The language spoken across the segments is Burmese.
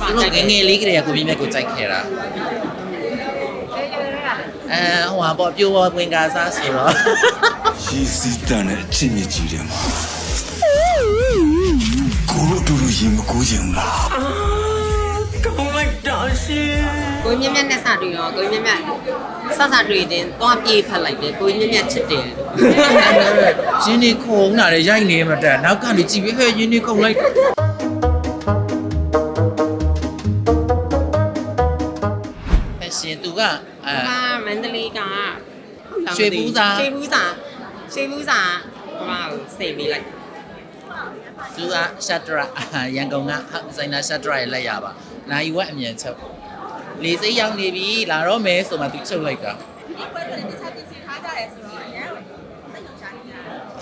သူတို့ငယ်ငယ်လေးကလေးကကိုမြင့်မြတ်ကိုကြိုက်ခဲ့တာအဲဟိုဟာပေါ့ပြိုပေါ်ဝင်ကားစားဆိုတော့ရေစီးတန်တဲ့အချင်းမြကြီးတယ်မှာကိုလိုတူလူရေမကူးချင်ဘူးလားကိုမြင့်မြတ်နဲ့စတွေ့ရောကိုမြင့်မြတ်စစတွေ့တဲ့သွားပြေးဖက်လိုက်တယ်ကိုမြင့်မြတ်ချစ်တယ်ရင်းနေခုံလာတယ်ရိုက်နေမှတက်နောက်ကနေကြည့်ပြီးဟဲ့ရင်းနေခုံလိုက် ကအဲဟာမန္တလေးကရွှေဘူးစာ ရွှေဘူးစာရွှေဘူးစာဟိုကိုစိတ်ပေးလိုက် သူကရှတ်တရာရန်ကုန်ကဒီဇိုင်နာရှတ်တရာရဲ့လက်ရပါနိုင်ဝက်အမြန်ချုပ်လေစိတ်ရောက်နေပြီလာတော့မယ်ဆိုမှသူချုပ်လိုက်တာ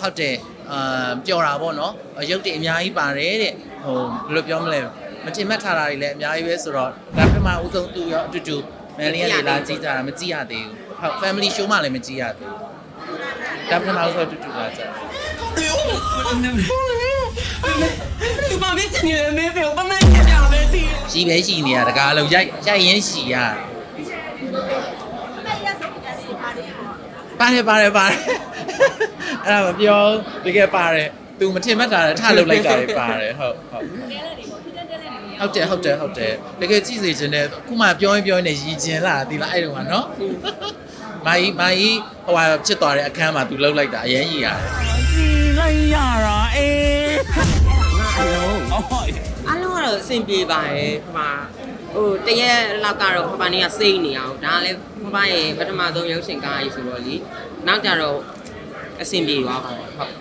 ဟုတ်တယ်အာပျော်တာပေါ့နော်ရုပ်တွေအများကြီးပါတယ်တဲ့ဟိုဘယ်လိုပြောမလဲမထင်မှတ်ထားတာတွေလည်းအများကြီးပဲဆိုတော့ဒါပထမဦးဆုံးသူရောအတူတူ မယ်လီကနေလာကြည့်ကြတာမကြည့်ရသေးဘူးဟုတ် family show မှလည်းမကြည့်ရသေးဘူးဒါပထမဦးဆုံးအတူတူလာကြဒီမှာပဲတင်ရမယ်ပဲဘာမှမကြပဲဒီရှိပဲရှိနေရတကားလုံးရိုက်ရိုက်ရင်းရှိရပါတယ်ပါတယ်ပါတယ်အဲ့ဒါမပြောတကယ်ပါတယ်သူမထင်မှတ်တာလည်းထလုပ်လိုက်တာတွေပါတယ်ဟုတ်ဟုတ် ဟုတ်တယ်ဟုတ်တယ်ဟုတ်တယ်တကယ်ကြည့်စေခြင်းနဲ့ခုမှပြောရင်ပြောရင်လည်းရည်ကျင်လာဒီလားအဲ့တုန်းကနော်မာကြီးမာကြီးဟိုဟာဖြစ်သွားတဲ့အခန်းမှာသူလှုပ်လိုက်တာအရင်ရည်ရတယ်အားလုံးကတော့အဆင်ပြေပါတယ်ဟိုမှာဟိုတရက်လောက်ကတော့ဖပနေကစိတ်နေအောင်ဒါလည်းဖပရဲ့ပထမဆုံးရုပ်ရှင်ကားကြီးဆိုတော့လေနောက်ကြတော့အဆင်ပြေသွားပါဟုတ်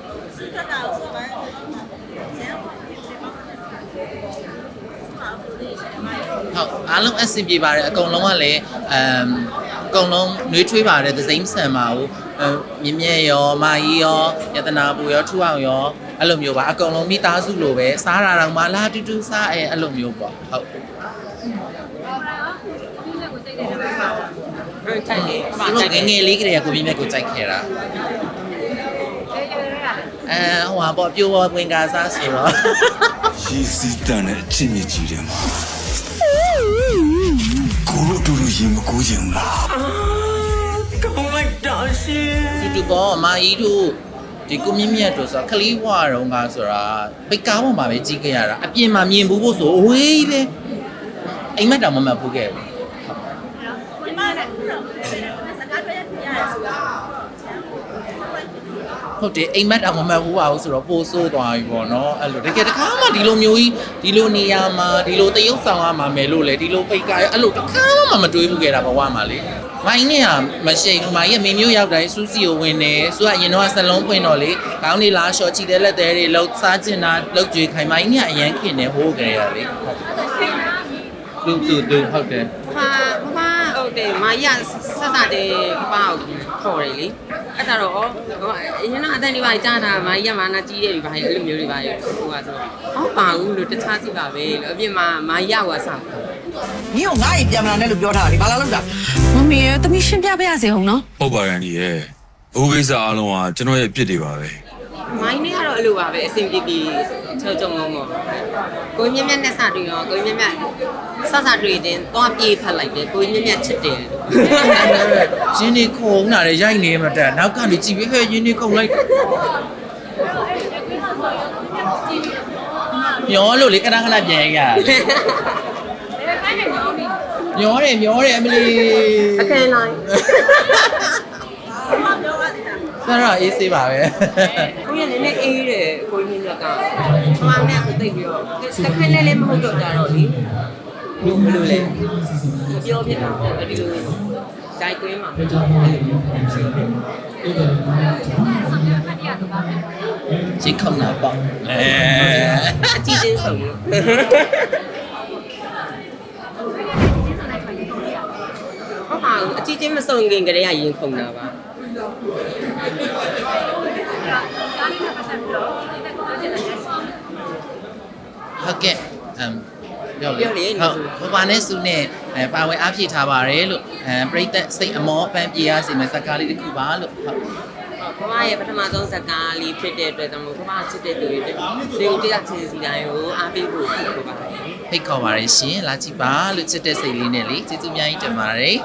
ဟုတ်အားလုံးအဆင်ပြေပါတယ်အကုန်လုံးကလည်းအမ်အကုန်လုံးနှွေးထွေးပါတယ်သစိမ်းဆန်ပါဘူးအမြင့်မြတ်ရောမာကြီးရောယတနာပူရောထူအောင်ရောအဲ့လိုမျိုးပါအကုန်လုံးမိသားစုလိုပဲစားတာတော့မှလာတူတူစားအဲအဲ့လိုမျိုးပေါ့ဟုတ်အဲ့ထိုင်လေဖပသူတိုတို့က်ငယ်ငယ်လေးကလေးကကိုမြင့်မြတ်ကိုကြိုက်ခဲ့တာအဲဟိုဟာပေါ့ပြိုပေါ်ဝင်ကားစားဆိုတော့ရေစီးတန်တဲ့အချင်းမြကြီးတယ်မှာ ကိုလိုတူလူရေမကူးချင်ဘူးလားတူတူပေါ့မာကြီးတို့ဒီကိုမြင့်မြတ်တို့ဆိုတာခလီးဘွားတော့ကဆိုတာပိတ်ကားပေါ်မှာပဲကြီးခဲ့ရတာအပြင်မှာမြင်ဘူးဖို့ဆိုအဝေးပဲအိမ်မက်တောင်မမှတ်ဘူးခဲ့ဘူး ဟုတ်တယ်အိမ်မက်တောင်မမှတ်ဘူးပါဘူးဆိုတော့ပိုဆိုးသွားပြီပေါ့နော်အဲ့လိုတကယ်တခါမှဒီလိုမျိုးကြီးဒီလိုနေရာမှာဒီလိုတရုပ်ဆောင်ရမှာမယ်လို့လေဒီလိုပိတ်ကားရအဲ့လိုတခါမှမတွေးဘူးခဲ့တာဘဝမှာလေမိုင်းနဲ့ကမရှိဘူးမိုင်းရဲ့မင်းမျိုးရောက်တိုင်းစူးစီကိုဝင်နေသူကအရင်တော့ဆလုံးပွင့်တော့လေကောင်းနေလားရှော့ချီတဲ့လက်သေးတွေလှုပ်စားကျင်တာလှုပ်ကြွေခိုင်မိုင်းနဲ့အရန်ခင်နေဟိုးကြရလေဟုတ်တူတူတူဟုတ်တယ်ဖဖဟုတ်တယ်မာရဆက်တာတယ်ဖဖကိုခေါ်တယ်လေ အဲ့ဒါတော့ဟိုအရင်ကအတန်ဒီပါကြားတာမာရမာနာကြီးတယ်ဒီပါအဲ့လိုမျိုးတွေပါဟိုကဆိုဟောပါဘူးလို့တခြားကြည့်ပါပဲလို့အပြင်မှာမာရကစားမင်းကငါ့ရင်ပြန်မလာနဲ့လို့ပြောထားတာလေဘာလာလို့လဲမမေရသမီးရှင်းပြပေးရစေဟုတ်နော်ဟုတ်ပါရန်ဒီရဲ့ဘိုးကိစ္စအားလုံးကကျွန်တော်ရဲ့အပြစ်တွေပါပဲမိုင်းနဲ့က တော့အဲ့လိုပါပဲအဆင်ပြေပြေချုံချုံလုံးပေါ့ကိုမြင့်မြတ်နဲ့စတွေ့ရောကိုမြင့်မြတ်စစတွေ့တဲ့သွားပြေးဖက်လိုက်တယ်ကိုမြင့်မြတ်ချစ်တယ်ရင်းနေခုံလာတယ်ရိုက်နေမှတက်နောက်ကနေကြည့်ပြီးဟဲ့ရင်းနေခုံလိုက်မျောလို့လေခဏခဏပြန်ရရတယ်မျောတယ်မျောတယ်အမလီအခန်းလိုက်ဆရာအေးစေးပါပဲကိုရလည်းနည်းအေးတယ် ကိုမြင့်မြတ်ကမှောင်နဲ့ကိုသိပြီးတော့တစ်ခါနဲ့လည်းမဟုတ်တော့ကြတော့လေဘယ်လိုလဲမပြောဖြစ်တာပေါ့အဲ့ဒီလိုဂျိုက်ကွင်းမှာအဲ့လိုမျိုးချစ်ခုံလာပေါ့အဲအကြည့်ချင်းဆုံးလို့ဟုတ်ပါဘူးအကြည့်ချင်းမစုံခင်ကတည်းကရင်ခုန်တာပါ ဟုတ်ကဲ့အမ်ပြောလေဟုတ်ဘာဘာနဲ့စုနဲ့အဲပါဝင်အားဖြည့်ထားပါတယ်လို့အဲပြိသက်စိတ်အမောပန်းပြေရစီမဲ့စကားလေးတစ်ခုပါလို့ဟုတ်ဖမရဲ့ပထမဆုံးဇာတ်ကားလေးဖြစ်တဲ့အတွက်ကြောင့်မို့ဖမချစ်တဲ့သူတွေတွေကိုတရားချင်းစီတိုင်းကိုအားပေးဖို့ဖြစ်ပါပါတယ်ဖိတ်ခေါ်ပါရရှင်လာကြည့်ပါလို့ချစ်တဲ့စိတ်လေးနဲ့လေကျေးဇူးအများကြီးတင်ပါတယ်